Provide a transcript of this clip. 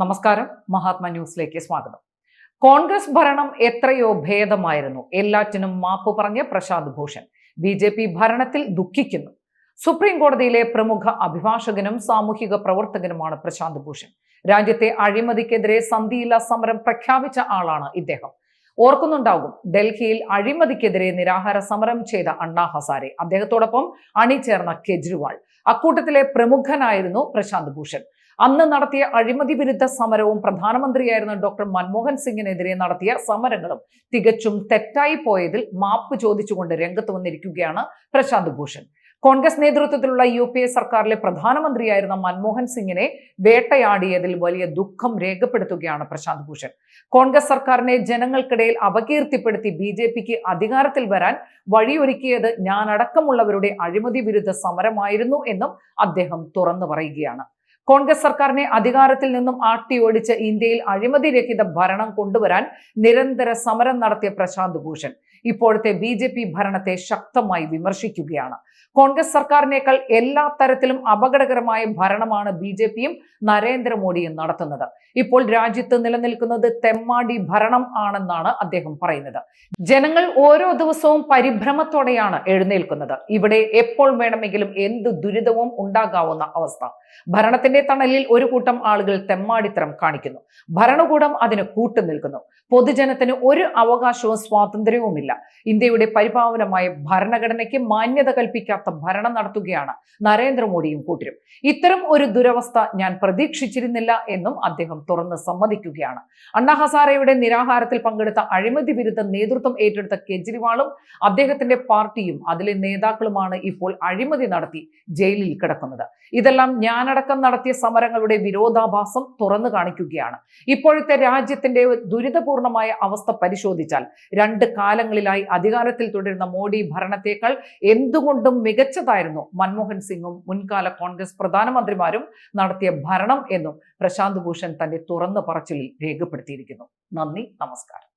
നമസ്കാരം. മഹാത്മ ന്യൂസിലേക്ക് സ്വാഗതം. കോൺഗ്രസ് ഭരണം എത്രയോ ഭേദമായിരുന്നു. എല്ലാറ്റിനും മാപ്പ് പറഞ്ഞ Prashant Bhushan B J P ഭരണത്തിൽ ദുഃഖിക്കുന്നു. സുപ്രീം കോടതിയിലെ പ്രമുഖ അഭിഭാഷകനും സാമൂഹിക പ്രവർത്തകനുമാണ് പ്രശാന്ത് ഭൂഷൺ. രാജ്യത്തെ അഴിമതിക്കെതിരെ സന്ധിയില്ല സമരം പ്രഖ്യാപിച്ച ആളാണ് ഇദ്ദേഹം. ഓർക്കുന്നുണ്ടാകും ഡൽഹിയിൽ അഴിമതിക്കെതിരെ നിരാഹാര സമരം ചെയ്ത അണ്ണാ ഹസാരെ. അദ്ദേഹത്തോടൊപ്പം അണിചേർന്ന കെജ്രിവാൾ. അക്കൂട്ടത്തിലെ പ്രമുഖനായിരുന്നു പ്രശാന്ത് ഭൂഷൺ. അന്ന് നടത്തിയ അഴിമതി വിരുദ്ധ സമരവും പ്രധാനമന്ത്രിയായിരുന്ന ഡോക്ടർ മൻമോഹൻ സിംഗിനെതിരെ നടത്തിയ സമരങ്ങളും തികച്ചും തെറ്റായി പോയതിൽ മാപ്പ് ചോദിച്ചുകൊണ്ട് രംഗത്ത് വന്നിരിക്കുകയാണ് പ്രശാന്ത് ഭൂഷൺ. കോൺഗ്രസ് നേതൃത്വത്തിലുള്ള യു പി എ സർക്കാരിലെ പ്രധാനമന്ത്രിയായിരുന്ന മൻമോഹൻ സിംഗിനെ വേട്ടയാടിയതിൽ വലിയ ദുഃഖം രേഖപ്പെടുത്തുകയാണ് പ്രശാന്ത് ഭൂഷൺ. കോൺഗ്രസ് സർക്കാരിനെ ജനങ്ങൾക്കിടയിൽ അപകീർത്തിപ്പെടുത്തി ബി ജെ പിക്ക് അധികാരത്തിൽ വരാൻ വഴിയൊരുക്കിയത് ഞാനടക്കമുള്ളവരുടെ അഴിമതി വിരുദ്ധ സമരമായിരുന്നു എന്നും അദ്ദേഹം തുറന്നു പറയുകയാണ്. കോൺഗ്രസ് സർക്കാരിനെ അധികാരത്തിൽ നിന്നും ആട്ടിയോടിച്ച് ഇന്ത്യയിൽ അഴിമതി അഴിമതിരഹിത ഭരണം കൊണ്ടുവരാൻ നിരന്തര സമരം നടത്തിയ പ്രശാന്ത് ഭൂഷൺ ഇപ്പോഴത്തെ ബി ജെ പി ഭരണത്തെ ശക്തമായി വിമർശിക്കുകയാണ്. കോൺഗ്രസ് സർക്കാരിനേക്കാൾ എല്ലാ തരത്തിലും അപകടകരമായ ഭരണമാണ് ബി ജെ പിയും നരേന്ദ്രമോദിയും നടത്തുന്നത്. ഇപ്പോൾ രാജ്യത്ത് നിലനിൽക്കുന്നത് തെമ്മാടി ഭരണം ആണെന്നാണ് അദ്ദേഹം പറയുന്നത്. ജനങ്ങൾ ഓരോ ദിവസവും പരിഭ്രമത്തോടെയാണ് എഴുന്നേൽക്കുന്നത്. ഇവിടെ എപ്പോൾ വേണമെങ്കിലും എന്ത് ദുരിതവും ഉണ്ടാകാവുന്ന അവസ്ഥ. ഭരണത്തിന്റെ തണലിൽ ഒരു കൂട്ടം ആളുകൾ തെമ്മാടിത്തരം കാണിക്കുന്നു. ഭരണകൂടം അതിന് കൂട്ടുനിൽക്കുന്നു. പൊതുജനത്തിന് ഒരു അവകാശവും സ്വാതന്ത്ര്യവുമില്ല. ഇന്ത്യയുടെ പരിപാവനമായ ഭരണഘടനയ്ക്ക് മാന്യത കൽപ്പിക്കാത്ത ഭരണം നടത്തുകയാണ് നരേന്ദ്രമോദിയും കൂട്ടരും. ഇത്തരം ഒരു ദുരവസ്ഥ ഞാൻ പ്രതീക്ഷിച്ചിരുന്നില്ല എന്നും അദ്ദേഹം തുറന്ന് സമ്മതിക്കുകയാണ്. അണ്ണാ ഹസാരയുടെ നിരാഹാരത്തിൽ പങ്കെടുത്ത അഴിമതി വിരുദ്ധ നേതൃത്വം ഏറ്റെടുത്ത കെജ്രിവാളും അദ്ദേഹത്തിന്റെ പാർട്ടിയും അതിലെ നേതാക്കളുമാണ് ഇപ്പോൾ അഴിമതി നടത്തി ജയിലിൽ കിടക്കുന്നത്. ഇതെല്ലാം ഞാനടക്കം നടത്തിയ സമരങ്ങളുടെ വിരോധാഭാസം തുറന്നു കാണിക്കുകയാണ്. ഇപ്പോഴത്തെ രാജ്യത്തിന്റെ ദുരിതപൂർണമായ അവസ്ഥ പരിശോധിച്ചാൽ രണ്ട് കാലങ്ങളിലായി അധികാരത്തിൽ തുടരുന്ന മോഡി ഭരണത്തേക്കാൾ എന്തുകൊണ്ടും മികച്ചതായിരുന്നു മൻമോഹൻ സിംഗും മുൻകാല കോൺഗ്രസ് പ്രധാനമന്ത്രിമാരും നടത്തിയ ഭരണം എന്നും പ്രശാന്ത് ഭൂഷൺ തന്റെ തുറന്ന പറച്ചിലിൽ രേഖപ്പെടുത്തിയിരിക്കുന്നു. നന്ദി നമസ്കാരം.